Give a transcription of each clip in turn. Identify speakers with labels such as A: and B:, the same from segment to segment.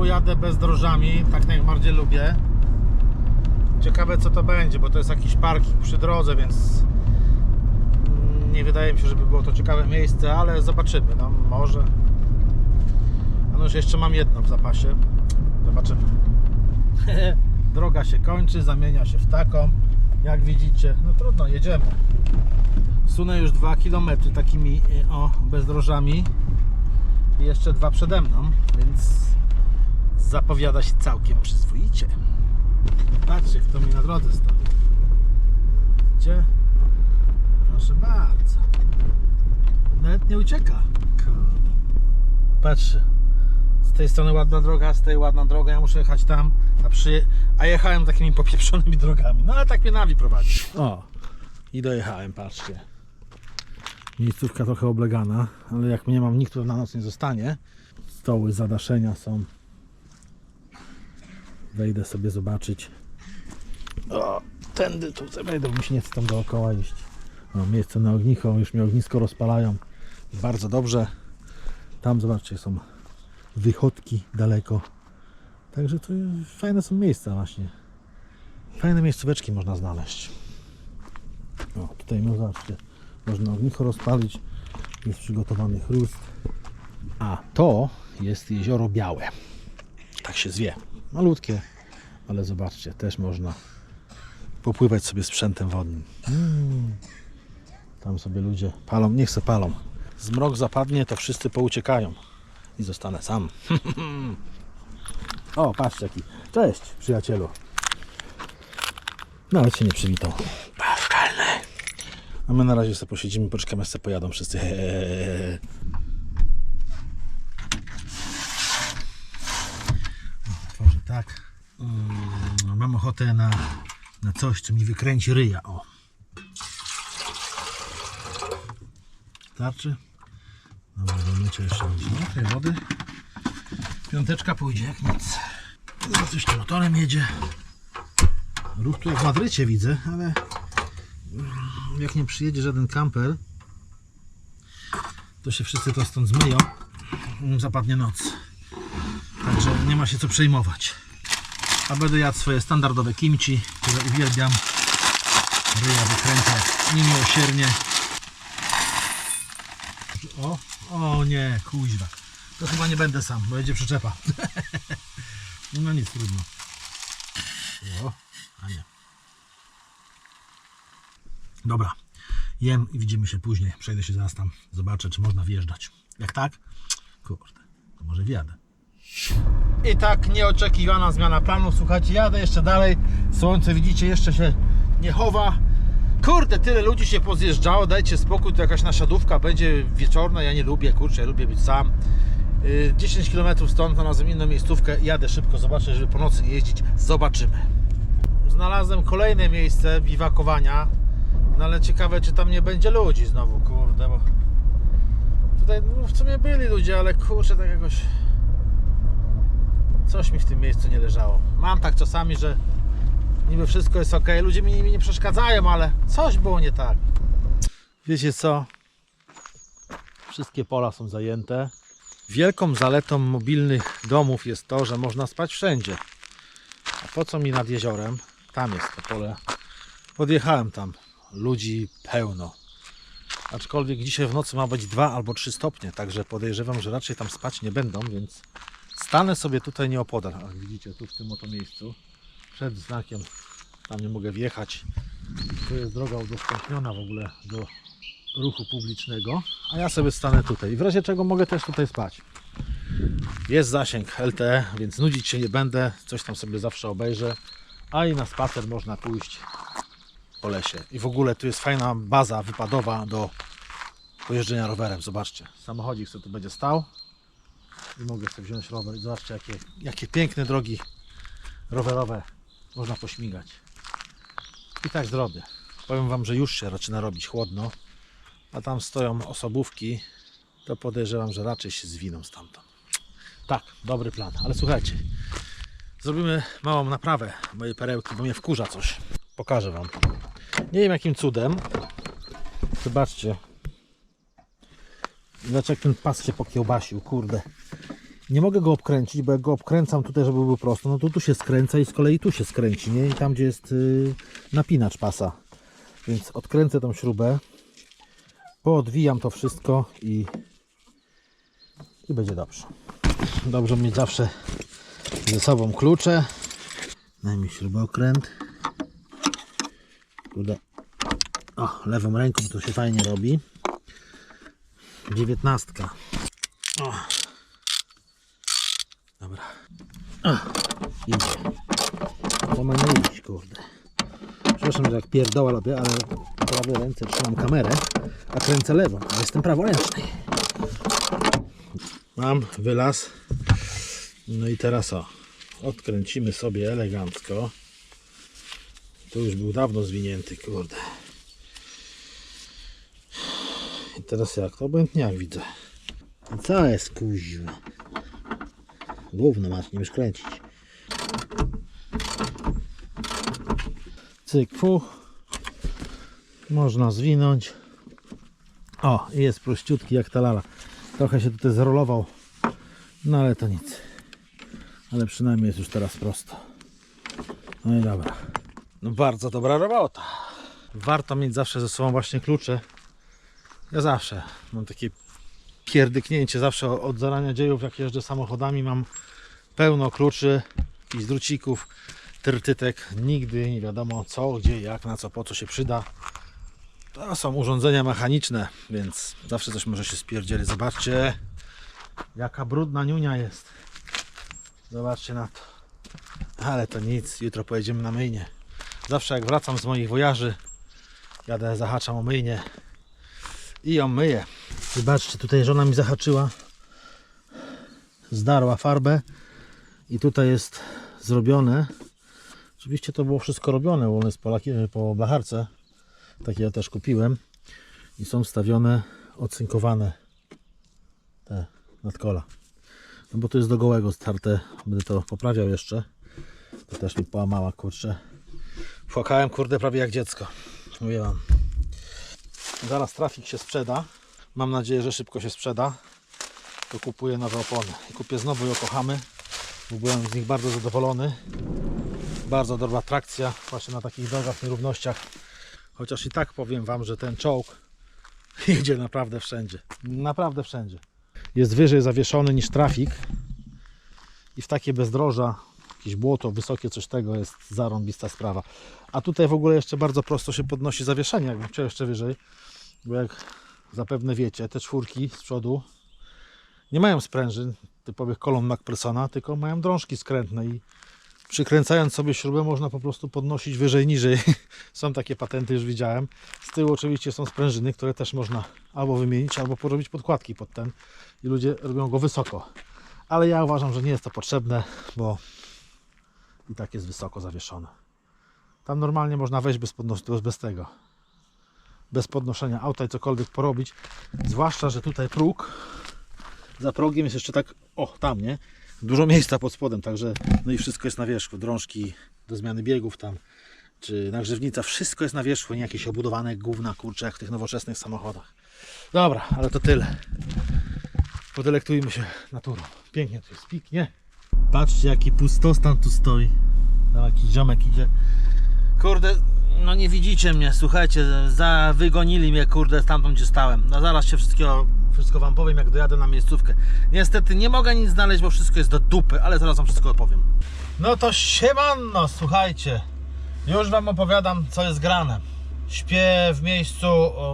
A: Znowu jadę bezdrożami, tak najbardziej lubię. Ciekawe co to będzie, bo to jest jakiś parking przy drodze, więc nie wydaje mi się, żeby było to ciekawe miejsce, ale zobaczymy, no może. A no już jeszcze mam jedno w zapasie. Zobaczymy. Droga się kończy, zamienia się w taką. Jak widzicie, no trudno, jedziemy. Sunę już 2 km takimi y, o bezdrożami i jeszcze dwa przede mną, więc zapowiada się całkiem przyzwoicie. Patrzcie, kto mi na drodze stoi. Gdzie? Proszę bardzo. Nawet nie ucieka. Patrzcie. Z tej strony ładna droga, z tej ładna droga, ja muszę jechać tam, a, przy... a jechałem takimi popieprzonymi drogami. No ale tak mnie nawi prowadzi. O, i dojechałem, patrzcie. Miejscówka trochę oblegana, ale jak nie mam, nikt tu na noc nie zostanie. Stoły, zadaszenia są. Wejdę sobie zobaczyć. O, tędy tu wejdę, bo mi się nie chce tam dookoła iść. O, miejsce na ognicho, już mi ognisko rozpalają. Bardzo dobrze. Tam zobaczcie, są wychodki daleko. Także to fajne są miejsca właśnie. Fajne miejscóweczki można znaleźć. O, tutaj no zobaczcie. Można ognicho rozpalić. Jest przygotowany chrust. A to jest jezioro białe. Tak się zwie. Malutkie, ale zobaczcie, też można popływać sobie sprzętem wodnym. Mm. Tam sobie ludzie palą, niech se palą. Zmrok zapadnie, to wszyscy pouciekają. I zostanę sam. o, patrzcie jaki. Cześć, przyjacielu. Nawet się nie przywitał. Paszkalny. A my na razie sobie posiedzimy, poczekamy, aż sobie pojadą wszyscy. tak. Mm, Mam ochotę na, na coś, co mi wykręci ryja. O. Starczy? Dobra, do mycia jeszcze. No, tej wody. Piąteczka pójdzie jak nic. Zaraz już tym motorem jedzie. Ruch tu jak w Madrycie widzę, ale mm, jak nie przyjedzie żaden kamper, to się wszyscy to stąd zmyją. Mm, Zapadnie noc. Nie ma się co przejmować. A będę jadł swoje standardowe kimchi, które uwielbiam. Ryja wykręcę niemiłosiernie. O, o nie, kuźwa. To chyba nie będę sam, bo będzie przyczepa. no nic, trudno. O, a nie. Dobra, jem i widzimy się później. Przejdę się zaraz tam, zobaczę, czy można wjeżdżać. Jak tak? Kurde, to może wjadę. I tak nieoczekiwana zmiana planu. Słuchajcie, jadę jeszcze dalej. Słońce widzicie, jeszcze się nie chowa. Kurde, tyle ludzi się pozjeżdżało. Dajcie spokój, to jakaś nasiadówka będzie wieczorna. Ja nie lubię, kurczę, ja lubię być sam. Yy, 10 km stąd znalazłem inną miejscówkę. Jadę szybko, zobaczę, żeby po nocy nie jeździć. Zobaczymy. Znalazłem kolejne miejsce biwakowania. No ale ciekawe, czy tam nie będzie ludzi znowu, kurde, bo tutaj no, w sumie byli ludzie, ale kurczę, tak jakoś coś mi w tym miejscu nie leżało. Mam tak czasami, że niby wszystko jest ok, ludzie mi, mi nie przeszkadzają, ale coś było nie tak. Wiecie co? Wszystkie pola są zajęte. Wielką zaletą mobilnych domów jest to, że można spać wszędzie. A po co mi nad jeziorem? Tam jest to pole. Podjechałem tam. Ludzi pełno. Aczkolwiek dzisiaj w nocy ma być 2 albo 3 stopnie, także podejrzewam, że raczej tam spać nie będą, więc stanę sobie tutaj nieopodal. A widzicie, tu w tym oto miejscu, przed znakiem, tam nie mogę wjechać. Tu jest droga udostępniona w ogóle do ruchu publicznego, a ja sobie stanę tutaj. I w razie czego mogę też tutaj spać. Jest zasięg LTE, więc nudzić się nie będę, coś tam sobie zawsze obejrzę, a i na spacer można pójść po lesie. I w ogóle tu jest fajna baza wypadowa do pojeżdżenia rowerem. Zobaczcie, samochodzik sobie tu będzie stał i mogę sobie wziąć rower i zobaczcie jakie, jakie piękne drogi rowerowe można pośmigać. I tak drodzy. Powiem Wam, że już się zaczyna robić chłodno, a tam stoją osobówki, to podejrzewam, że raczej się zwiną stamtąd. Tak, dobry plan, ale słuchajcie, zrobimy małą naprawę mojej perełki, bo mnie wkurza coś. Pokażę Wam. Nie wiem jakim cudem. Zobaczcie. Zobaczcie jak ten pas się pokiełbasił, kurde. Nie mogę go obkręcić, bo jak go obkręcam tutaj, żeby był prosto, no to tu się skręca i z kolei tu się skręci, nie? I tam, gdzie jest yy, napinacz pasa. Więc odkręcę tą śrubę, poodwijam to wszystko i, i będzie dobrze. Dobrze mieć zawsze ze sobą klucze. Daj mi śrubokręt. Kurde. O, lewą ręką to się fajnie robi. Dziewiętnastka. O. Dobra. O, idzie. To ma nie iść, kurde. Przepraszam, że jak pierdoła robię, ale w prawej ręce trzymam kamerę, a kręcę lewą, a jestem praworęczny. Mam wylaz. No i teraz o. Odkręcimy sobie elegancko. Tu już był dawno zwinięty, kurde. I teraz jak? To obojętnie widzę. Co jest kuźwa? Gówno masz, nie wiesz kręcić. Cyk, fu. Można zwinąć. O, jest prościutki jak ta lala. Trochę się tutaj zrolował. No ale to nic. Ale przynajmniej jest już teraz prosto. No i dobra. No bardzo dobra robota. Warto mieć zawsze ze sobą właśnie klucze. Ja zawsze mam takie pierdyknięcie. Zawsze od zarania dziejów, jak jeżdżę samochodami, mam pełno kluczy, jakichś drucików, tyrtytek. Nigdy nie wiadomo co, gdzie, jak, na co, po co się przyda. To są urządzenia mechaniczne, więc zawsze coś może się spierdzieli. Zobaczcie, jaka brudna niunia jest. Zobaczcie na to. Ale to nic, jutro pojedziemy na myjnie. Zawsze jak wracam z moich wojaży, jadę, zahaczam o myjnie i ją myję. Zobaczcie, tutaj żona mi zahaczyła, zdarła farbę i tutaj jest zrobione. Oczywiście to było wszystko robione, one jest po, po blacharce. Takie ja też kupiłem i są wstawione, ocynkowane te nadkola. No bo to jest do gołego starte. Będę to poprawiał jeszcze. To też mi połamała, kurczę. Płakałem, kurde, prawie jak dziecko. Mówię wam. Zaraz trafik się sprzeda. Mam nadzieję, że szybko się sprzeda. To kupuję nowe opony. I kupię znowu Yokohamy. Byłem z nich bardzo zadowolony. Bardzo dobra trakcja właśnie na takich drogach, nierównościach. Chociaż i tak powiem Wam, że ten czołg jedzie naprawdę wszędzie. Naprawdę wszędzie jest wyżej zawieszony niż trafik i w takie bezdroża, jakieś błoto wysokie, coś tego jest zarąbista sprawa. A tutaj w ogóle jeszcze bardzo prosto się podnosi zawieszenie, jakbym chciał jeszcze wyżej, bo jak zapewne wiecie, te czwórki z przodu nie mają sprężyn typowych kolumn MacPhersona, tylko mają drążki skrętne i przykręcając sobie śrubę można po prostu podnosić wyżej, niżej. Są takie patenty, już widziałem. Z tyłu oczywiście są sprężyny, które też można albo wymienić, albo porobić podkładki pod ten i ludzie robią go wysoko. Ale ja uważam, że nie jest to potrzebne, bo i tak jest wysoko zawieszone. Tam normalnie można wejść bez, bez tego. Bez podnoszenia auta i cokolwiek porobić. Zwłaszcza, że tutaj próg za progiem jest jeszcze tak, o tam, nie? Dużo miejsca pod spodem, także no i wszystko jest na wierzchu. Drążki do zmiany biegów tam, czy nagrzewnica, wszystko jest na wierzchu, nie jakieś obudowane gówna, kurcze, jak w tych nowoczesnych samochodach. Dobra, ale to tyle. Podelektujmy się naturą. Pięknie tu jest piknie. Patrzcie jaki pustostan tu stoi. Tam jakiś ziomek idzie. Kurde, no nie widzicie mnie, słuchajcie, za wygonili mnie kurde stamtąd gdzie stałem. No zaraz się wszystkiego, wszystko wam powiem jak dojadę na miejscówkę. Niestety nie mogę nic znaleźć, bo wszystko jest do dupy, ale zaraz wam wszystko opowiem. No to siemanno, słuchajcie. Już wam opowiadam co jest grane. Śpię w miejscu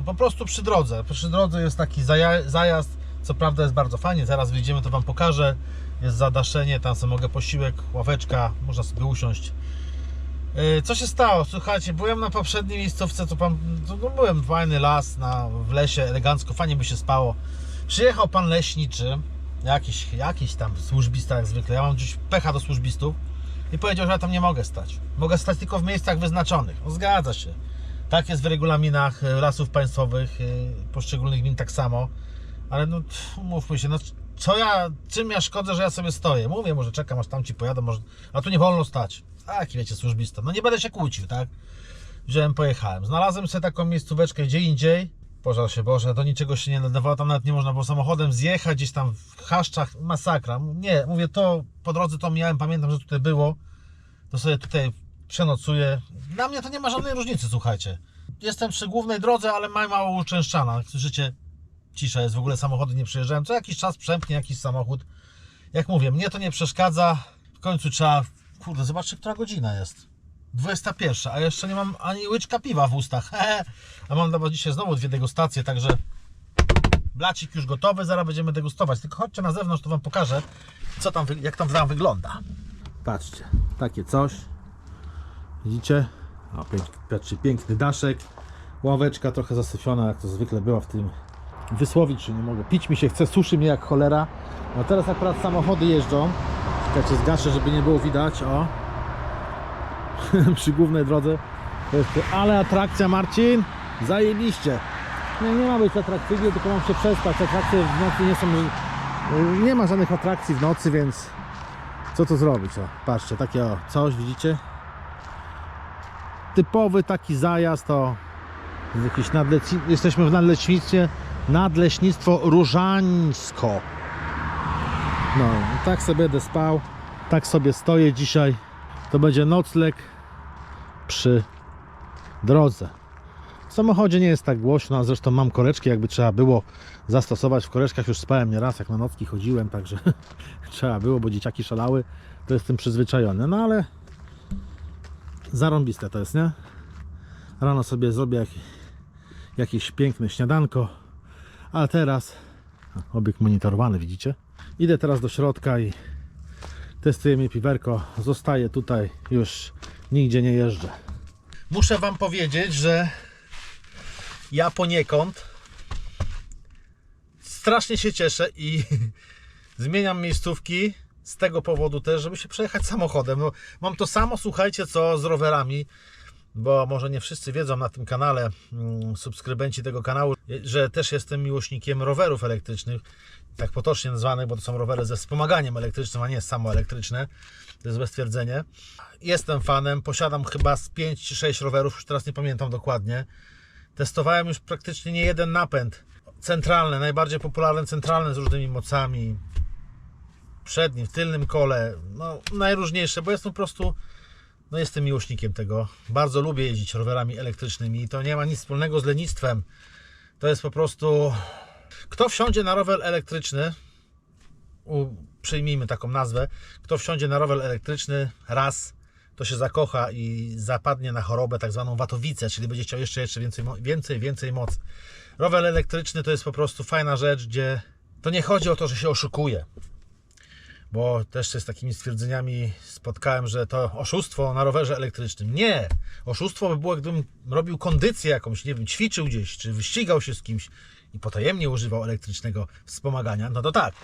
A: po prostu przy drodze. Przy drodze jest taki zaja- zajazd, co prawda jest bardzo fajnie, zaraz wyjdziemy to wam pokażę. Jest zadaszenie, tam sobie mogę posiłek, ławeczka, można sobie usiąść. Yy, Co się stało? Słuchajcie, byłem na poprzedniej miejscówce, to pan, no byłem fajny las na, w lesie, elegancko, fajnie by się spało. Przyjechał pan leśniczy, jakiś, jakiś tam służbista jak zwykle, ja mam gdzieś pecha do służbistów i powiedział, że ja tam nie mogę stać. Mogę stać tylko w miejscach wyznaczonych. No, zgadza się. Tak jest w regulaminach y, lasów państwowych, y, poszczególnych gmin tak samo. Ale no, mówmy się, no co ja, czym ja szkodzę, że ja sobie stoję? Mówię, może czekam, aż tam ci pojadę, może, a tu nie wolno stać. Taki wiecie, służbista. No nie będę się kłócił, tak? Wziąłem, pojechałem. Znalazłem sobie taką miejscóweczkę gdzie indziej. Pożar się Boże, do niczego się nie nadawało, tam nawet nie można było samochodem zjechać gdzieś tam w chaszczach, masakra. Nie, mówię to, po drodze to miałem, pamiętam, że tutaj było, to sobie tutaj przenocuję. Dla mnie to nie ma żadnej różnicy, słuchajcie. Jestem przy głównej drodze, ale mało uczęszczana. Słyszycie, cisza jest, w ogóle samochody nie przyjeżdżają. Co jakiś czas przemknie jakiś samochód. Jak mówię, mnie to nie przeszkadza. W końcu trzeba, kurde, zobaczcie, która godzina jest. 21, a jeszcze nie mam ani łyczka piwa w ustach. A mam dla Was dzisiaj znowu dwie degustacje, także blacik już gotowy, zaraz będziemy degustować. Tylko chodźcie na zewnątrz, to Wam pokażę, co tam, jak tam tam wygląda. Patrzcie, takie coś. Widzicie? O, piękny, piękny daszek. Ławeczka trochę zasyfiona, jak to zwykle była w tym. Wysłowić się nie mogę. Pić mi się chce, suszy mnie jak cholera. No teraz akurat samochody jeżdżą. Czekajcie, zgaszę, żeby nie było widać. O, przy głównej drodze. Ale atrakcja Marcin, zajebiście. Nie, nie ma być atrakcyjnie, tylko mam się przespać. Atrakcje w nocy nie są. Nie ma żadnych atrakcji w nocy, więc co tu zrobić? O, patrzcie, takie o, coś widzicie? Typowy taki zajazd to jakiś nadleci... jesteśmy w nadleśnictwie nadleśnictwo Różańsko. No, tak sobie będę spał, tak sobie stoję dzisiaj. To będzie nocleg przy drodze. W samochodzie nie jest tak głośno, a zresztą mam koreczki, jakby trzeba było zastosować. W koreczkach już spałem nieraz, jak na nocki chodziłem, także trzeba było, bo dzieciaki szalały. To jestem przyzwyczajony, no ale zarąbiste to jest, nie? Rano sobie zrobię jak, jakieś piękne śniadanko, ale teraz o, obieg monitorowany, widzicie? Idę teraz do środka i testujemy piwerko. Zostaję tutaj, już nigdzie nie jeżdżę. Muszę Wam powiedzieć, że ja poniekąd strasznie się cieszę i zmieniam miejscówki z tego powodu też, żeby się przejechać samochodem. No, mam to samo, słuchajcie, co z rowerami, bo może nie wszyscy wiedzą na tym kanale, mm, subskrybenci tego kanału, że też jestem miłośnikiem rowerów elektrycznych, tak potocznie nazwanych, bo to są rowery ze wspomaganiem elektrycznym, a nie samo elektryczne. To jest złe stwierdzenie. Jestem fanem, posiadam chyba z 5 czy 6 rowerów, już teraz nie pamiętam dokładnie. Testowałem już praktycznie nie jeden napęd. Centralne, najbardziej popularne centralne z różnymi mocami. Przednim, w tylnym kole, no najróżniejsze, bo jestem po prostu, no jestem miłośnikiem tego. Bardzo lubię jeździć rowerami elektrycznymi i to nie ma nic wspólnego z lenistwem. To jest po prostu... Kto wsiądzie na rower elektryczny, u, przyjmijmy taką nazwę, kto wsiądzie na rower elektryczny raz, to się zakocha i zapadnie na chorobę tak zwaną watowicę, czyli będzie chciał jeszcze, jeszcze więcej, więcej, więcej mocy. Rower elektryczny to jest po prostu fajna rzecz, gdzie to nie chodzi o to, że się oszukuje, bo też się z takimi stwierdzeniami spotkałem, że to oszustwo na rowerze elektrycznym. Nie! Oszustwo by było, gdybym robił kondycję jakąś, nie wiem, ćwiczył gdzieś, czy wyścigał się z kimś i potajemnie używał elektrycznego wspomagania, no to tak.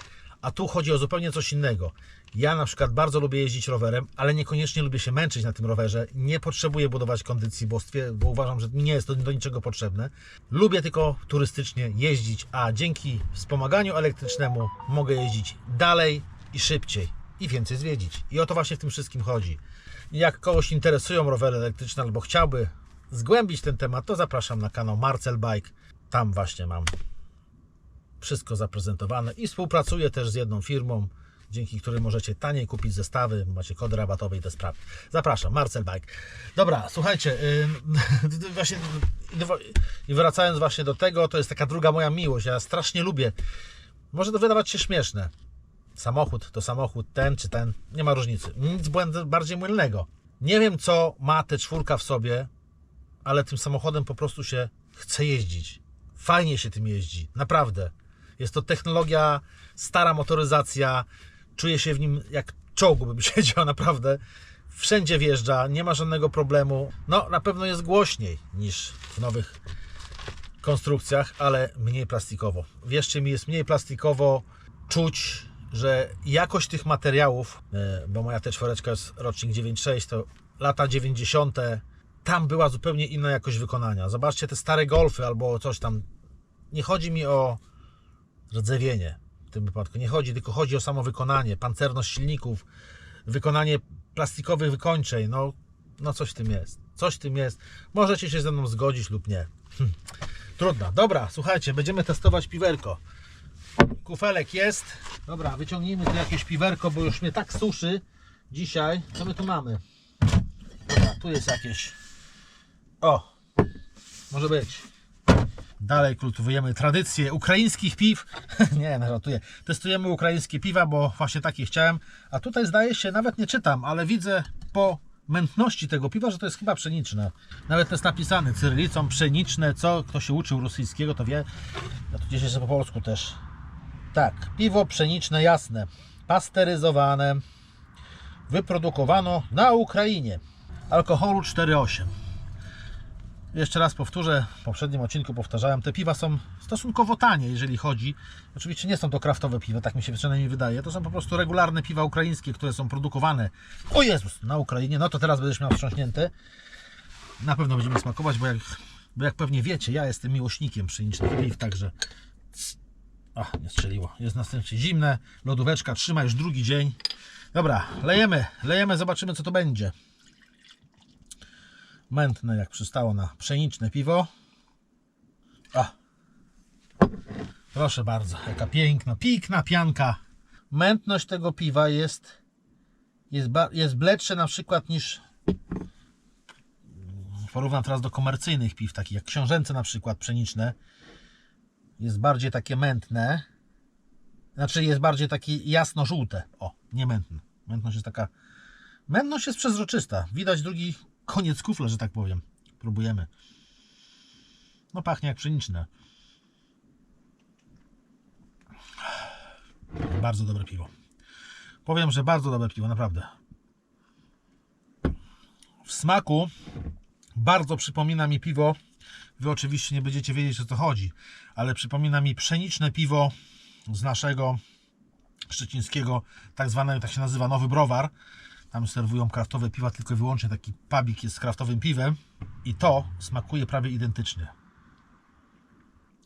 A: A tu chodzi o zupełnie coś innego. Ja na przykład bardzo lubię jeździć rowerem, ale niekoniecznie lubię się męczyć na tym rowerze. Nie potrzebuję budować kondycji, bo, bo uważam, że nie jest to do niczego potrzebne. Lubię tylko turystycznie jeździć, a dzięki wspomaganiu elektrycznemu mogę jeździć dalej i szybciej i więcej zwiedzić. I o to właśnie w tym wszystkim chodzi. Jak kogoś interesują rowery elektryczne albo chciałby zgłębić ten temat, to zapraszam na kanał Marcel Bike. Tam właśnie mam wszystko zaprezentowane i współpracuję też z jedną firmą, dzięki której możecie taniej kupić zestawy, macie kody rabatowe i te sprawy. Zapraszam, Marcel Bike. Dobra, słuchajcie, yy, właśnie i wracając właśnie do tego, to jest taka druga moja miłość. Ja strasznie lubię. Może to wydawać się śmieszne. Samochód to samochód, ten czy ten, nie ma różnicy. Nic błęd- bardziej mylnego. Nie wiem, co ma te czwórka w sobie, ale tym samochodem po prostu się chce jeździć. Fajnie się tym jeździ, naprawdę. Jest to technologia, stara motoryzacja. Czuję się w nim jak czołgu bym siedział, naprawdę. Wszędzie wjeżdża, nie ma żadnego problemu. No, na pewno jest głośniej niż w nowych konstrukcjach, ale mniej plastikowo. Wierzcie mi, jest mniej plastikowo. Czuć, że jakość tych materiałów, e, bo moja też czworeczka jest rocznik 96, to lata 90. Tam była zupełnie inna jakość wykonania. Zobaczcie te stare golfy albo coś tam. Nie chodzi mi o rdzewienie w tym wypadku. Nie chodzi, tylko chodzi o samo wykonanie, pancerność silników, wykonanie plastikowych wykończeń. No, no coś w tym jest. Coś w tym jest. Możecie się ze mną zgodzić lub nie. Hm. Trudno. Dobra, słuchajcie, będziemy testować piwerko. Kufelek jest. Dobra, wyciągnijmy tu jakieś piwerko, bo już mnie tak suszy dzisiaj. Co my tu mamy? Dobra, tu jest jakieś. O, może być. Dalej kultywujemy tradycję ukraińskich piw. nie, no żartuję. Testujemy ukraińskie piwa, bo właśnie takie chciałem. A tutaj zdaje się, nawet nie czytam, ale widzę po mętności tego piwa, że to jest chyba pszeniczne. Nawet to jest napisane cyrylicą, pszeniczne, co kto się uczył rosyjskiego, to wie. Ja tu gdzieś jeszcze po polsku też. Tak, piwo pszeniczne jasne, pasteryzowane, wyprodukowano na Ukrainie. Alkoholu 4,8. Jeszcze raz powtórzę, w poprzednim odcinku powtarzałem, te piwa są stosunkowo tanie, jeżeli chodzi. Oczywiście nie są to kraftowe piwa, tak mi się przynajmniej wydaje. To są po prostu regularne piwa ukraińskie, które są produkowane, o Jezus, na Ukrainie. No to teraz będziesz miał wstrząśnięte. Na pewno będziemy smakować, bo jak, bo jak pewnie wiecie, ja jestem miłośnikiem pszenicznych piw, także... Ach, nie strzeliło. Jest następnie zimne, lodóweczka trzyma już drugi dzień. Dobra, lejemy, lejemy, zobaczymy co to będzie mętne, jak przystało na pszeniczne piwo. A. Proszę bardzo, jaka piękna, piękna pianka. Mętność tego piwa jest, jest, jest bledsze na przykład niż porównam teraz do komercyjnych piw, takich jak książęce na przykład pszeniczne. Jest bardziej takie mętne. Znaczy jest bardziej takie jasno-żółte. O, nie mętne. Mętność jest taka... Mętność jest przezroczysta. Widać drugi koniec kufla, że tak powiem. Próbujemy. No pachnie jak pszeniczne. Bardzo dobre piwo. Powiem, że bardzo dobre piwo, naprawdę. W smaku bardzo przypomina mi piwo. Wy oczywiście nie będziecie wiedzieć o co chodzi, ale przypomina mi pszeniczne piwo z naszego szczecińskiego, tak zwane, tak się nazywa Nowy Browar. Tam serwują kraftowe piwa, tylko wyłącznie taki pubik jest z kraftowym piwem i to smakuje prawie identycznie.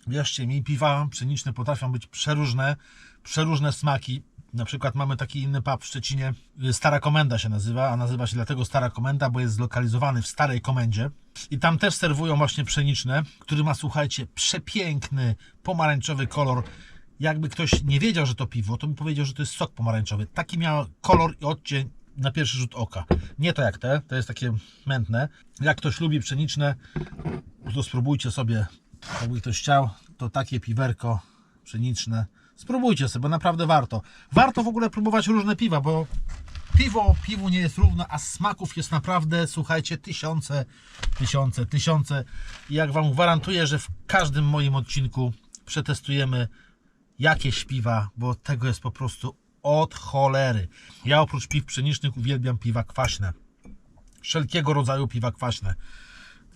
A: Wierzcie mi, piwa pszeniczne potrafią być przeróżne, przeróżne smaki. Na przykład mamy taki inny pub w Szczecinie, Stara Komenda się nazywa, a nazywa się dlatego Stara Komenda, bo jest zlokalizowany w Starej Komendzie. I tam też serwują właśnie pszeniczne, który ma, słuchajcie, przepiękny, pomarańczowy kolor. Jakby ktoś nie wiedział, że to piwo, to mi powiedział, że to jest sok pomarańczowy. Taki miał kolor i odcień na pierwszy rzut oka. Nie to jak te, to jest takie mętne. Jak ktoś lubi pszeniczne, to spróbujcie sobie, jakby ktoś chciał, to takie piwerko pszeniczne. Spróbujcie sobie, bo naprawdę warto. Warto w ogóle próbować różne piwa, bo piwo piwu nie jest równo, a smaków jest naprawdę, słuchajcie, tysiące, tysiące, tysiące. I jak Wam gwarantuję, że w każdym moim odcinku przetestujemy jakieś piwa, bo tego jest po prostu od cholery. Ja oprócz piw pszenicznych uwielbiam piwa kwaśne. Wszelkiego rodzaju piwa kwaśne.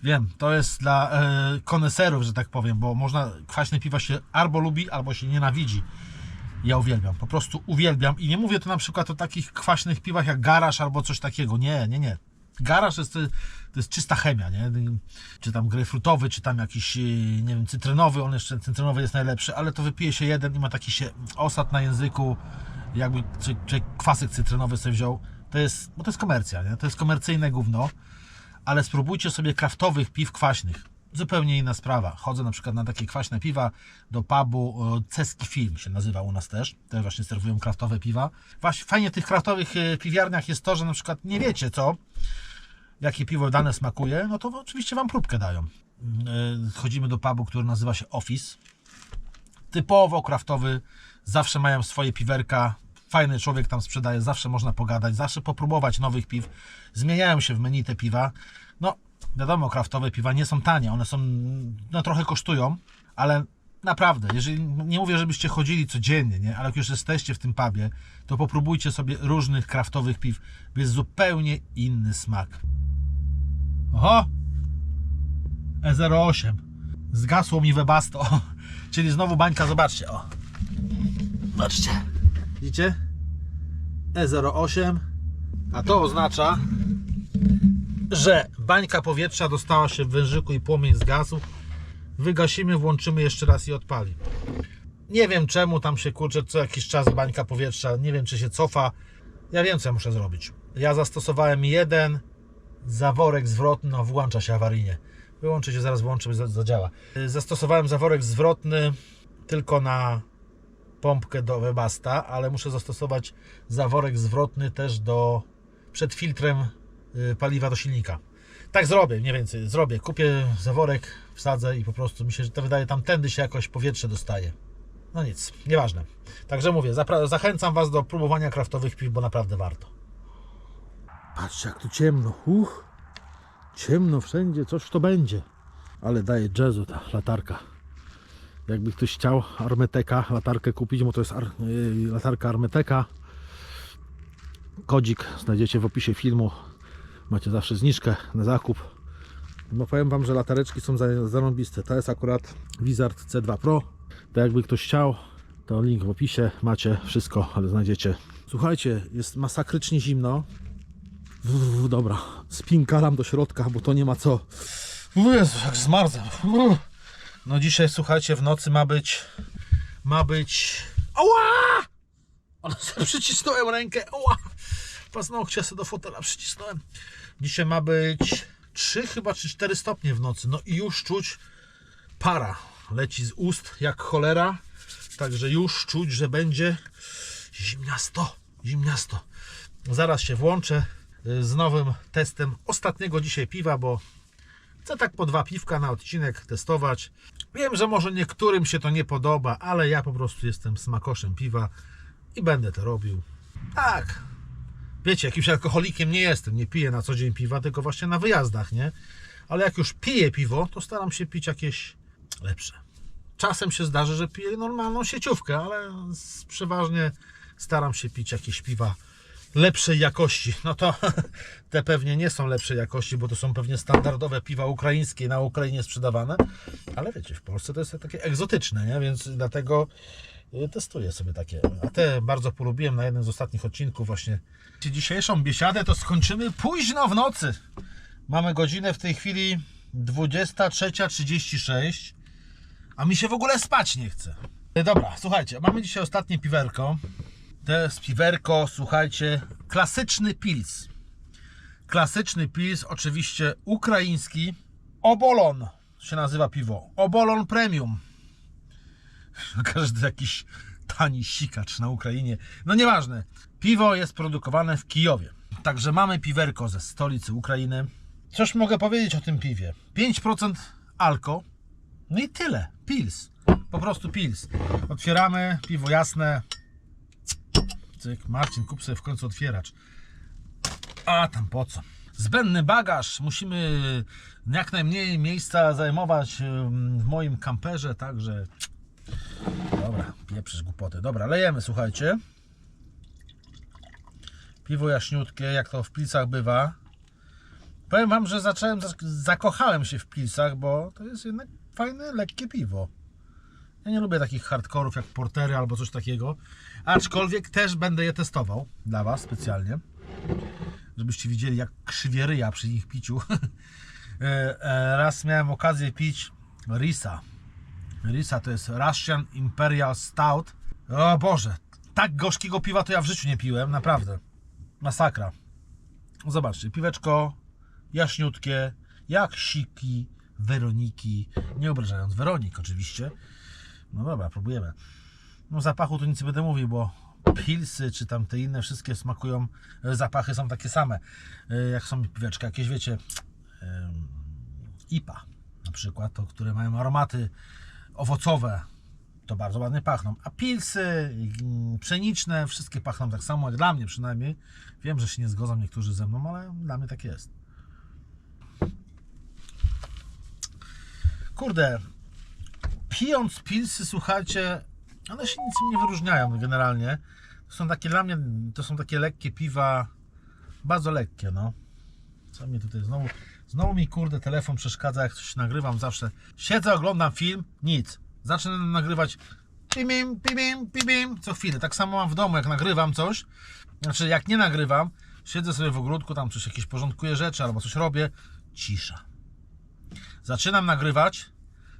A: Wiem, to jest dla e, koneserów, że tak powiem, bo można kwaśne piwa się albo lubi, albo się nienawidzi. Ja uwielbiam, po prostu uwielbiam i nie mówię tu na przykład o takich kwaśnych piwach jak garaż albo coś takiego. Nie, nie, nie. Garaż jest, to jest czysta chemia, nie? Czy tam grejpfrutowy, czy tam jakiś, e, nie wiem, cytrynowy, on jeszcze cytrynowy jest najlepszy, ale to wypije się jeden i ma taki się osad na języku, jakby czy, czy kwasek cytrynowy sobie wziął. To jest, bo to jest komercja, nie? To jest komercyjne gówno, ale spróbujcie sobie kraftowych piw kwaśnych. Zupełnie inna sprawa. Chodzę na przykład na takie kwaśne piwa do pubu e, Ceski Film się nazywa u nas też. Te właśnie serwują kraftowe piwa. Właśnie fajnie w tych kraftowych e, piwiarniach jest to, że na przykład nie wiecie co, jakie piwo dane smakuje, no to oczywiście Wam próbkę dają. E, Chodzimy do pubu, który nazywa się Office. Typowo kraftowy, zawsze mają swoje piwerka. Fajny człowiek tam sprzedaje, zawsze można pogadać, zawsze popróbować nowych piw. Zmieniają się w menu te piwa. No, wiadomo, kraftowe piwa nie są tanie, one są, no trochę kosztują, ale naprawdę, jeżeli, nie mówię, żebyście chodzili codziennie, nie? ale jak już jesteście w tym pubie, to popróbujcie sobie różnych kraftowych piw, bo jest zupełnie inny smak. Oho! E08. Zgasło mi webasto. Czyli znowu bańka, zobaczcie, o. Zobaczcie. Widzicie? E08. A to oznacza, że bańka powietrza dostała się w wężyku i płomień zgasł. Wygasimy, włączymy jeszcze raz i odpali. Nie wiem czemu tam się kurczę co jakiś czas bańka powietrza, nie wiem czy się cofa. Ja wiem co ja muszę zrobić. Ja zastosowałem jeden zaworek zwrotny, no włącza się awaryjnie. Wyłączę się, zaraz włączę, za- zadziała. Zastosowałem zaworek zwrotny tylko na pompkę do Webasta, ale muszę zastosować zaworek zwrotny też do przed filtrem paliwa do silnika. Tak zrobię, mniej więcej. Zrobię. Kupię zaworek, wsadzę i po prostu mi się, to wydaje, tam tędy się jakoś powietrze dostaje. No nic, nieważne. Także mówię, zachęcam Was do próbowania kraftowych piw, bo naprawdę warto. Patrzcie, jak tu ciemno. Uch. Ciemno wszędzie, coś to będzie. Ale daje jazzu ta latarka. Jakby ktoś chciał Armeteka, latarkę kupić, bo to jest ar- yy, latarka Armeteka. Kodzik znajdziecie w opisie filmu. Macie zawsze zniżkę na zakup. No powiem Wam, że latareczki są za- zarąbiste. To jest akurat Wizard C2 Pro. To jakby ktoś chciał, to link w opisie. Macie wszystko, ale znajdziecie. Słuchajcie, jest masakrycznie zimno. Uff, dobra, spinkalam do środka, bo to nie ma co. O Jezu, jak zmarzę. Uff. No dzisiaj, słuchajcie, w nocy ma być... Ma być... Ała! Ale przycisnąłem rękę. Ała! Paznokcie sobie do fotela przycisnąłem. Dzisiaj ma być 3 chyba czy 4 stopnie w nocy. No i już czuć para. Leci z ust jak cholera. Także już czuć, że będzie zimniasto. Zimniasto. Zaraz się włączę y, z nowym testem ostatniego dzisiaj piwa, bo chcę tak po dwa piwka na odcinek testować. Wiem, że może niektórym się to nie podoba, ale ja po prostu jestem smakoszem piwa i będę to robił. Tak. Wiecie, jakimś alkoholikiem nie jestem, nie piję na co dzień piwa, tylko właśnie na wyjazdach, nie? Ale jak już piję piwo, to staram się pić jakieś lepsze. Czasem się zdarzy, że piję normalną sieciówkę, ale przeważnie staram się pić jakieś piwa lepszej jakości. No to te pewnie nie są lepszej jakości, bo to są pewnie standardowe piwa ukraińskie na Ukrainie sprzedawane, ale wiecie, w Polsce to jest takie egzotyczne, nie? Więc dlatego testuję sobie takie. A te bardzo polubiłem na jednym z ostatnich odcinków właśnie. Dzisiejszą biesiadę to skończymy późno w nocy. Mamy godzinę w tej chwili 23.36, a mi się w ogóle spać nie chce. E, Dobra, słuchajcie, mamy dzisiaj ostatnie piwerko. To jest piwerko, słuchajcie, klasyczny pils. Klasyczny pils, oczywiście ukraiński. Obolon się nazywa piwo. Obolon Premium. Każdy jakiś tani sikacz na Ukrainie. No nieważne. Piwo jest produkowane w Kijowie. Także mamy piwerko ze stolicy Ukrainy. Cóż mogę powiedzieć o tym piwie? 5% alko. No i tyle. Pils. Po prostu pils. Otwieramy. Piwo jasne. Cyk. Marcin, kup sobie w końcu otwieracz. A tam po co? Zbędny bagaż. Musimy jak najmniej miejsca zajmować w moim kamperze, także Dobra, pieprzysz głupoty. Dobra, lejemy, słuchajcie. Piwo jaśniutkie, jak to w pilcach bywa. Powiem Wam, że zacząłem, zakochałem się w pilcach, bo to jest jednak fajne, lekkie piwo. Ja nie lubię takich hardkorów jak portery albo coś takiego. Aczkolwiek też będę je testował dla Was specjalnie. Żebyście widzieli, jak krzywie ryja przy ich piciu. E, e, Raz miałem okazję pić Risa. Risa to jest Russian Imperial Stout. O Boże, tak gorzkiego piwa to ja w życiu nie piłem, naprawdę. Masakra. Zobaczcie, piweczko jaśniutkie, jak siki Weroniki, nie obrażając Weronik oczywiście. No dobra, próbujemy. No zapachu to nic nie będę mówił, bo pilsy czy tam te inne wszystkie smakują, e, zapachy są takie same. E, Jak są piweczka, jakieś wiecie, IPA na przykład, to, które mają aromaty owocowe, to bardzo ładnie pachną. A pilsy pszeniczne, wszystkie pachną tak samo, jak dla mnie przynajmniej. Wiem, że się nie zgodzą niektórzy ze mną, ale dla mnie tak jest. Kurde, pijąc pilsy, słuchajcie, one się nic nie wyróżniają generalnie. To są takie dla mnie, to są takie lekkie piwa, bardzo lekkie, no. Co mnie tutaj znowu, znowu mi kurde telefon przeszkadza, jak coś nagrywam zawsze. Siedzę, oglądam film, nic. Zacznę nagrywać pibim, pibim, pibim, co chwilę. Tak samo mam w domu, jak nagrywam coś, znaczy jak nie nagrywam, siedzę sobie w ogródku, tam coś jakieś porządkuję rzeczy albo coś robię, cisza. Zaczynam nagrywać,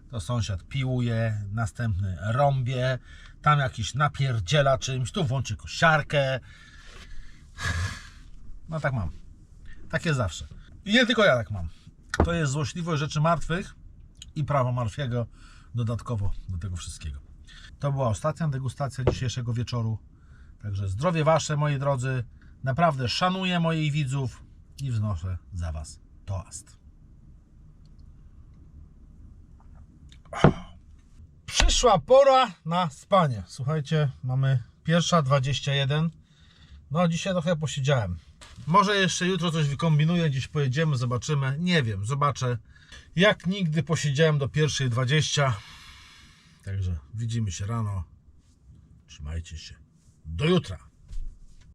A: to sąsiad piłuje, następny rąbie, tam jakiś napierdziela czymś, tu włączy kosiarkę. No tak mam. Tak jest zawsze. I nie tylko ja tak mam. To jest złośliwość rzeczy martwych i prawo martwiego dodatkowo do tego wszystkiego. To była ostatnia degustacja dzisiejszego wieczoru. Także zdrowie wasze, moi drodzy. Naprawdę szanuję moich widzów i wznoszę za was toast. Przyszła pora na spanie. Słuchajcie, mamy pierwsza 21. No dzisiaj trochę posiedziałem. Może jeszcze jutro coś wykombinuję, gdzieś pojedziemy, zobaczymy. Nie wiem, zobaczę. Jak nigdy posiedziałem do pierwszej 20. Także widzimy się rano. Trzymajcie się. Do jutra.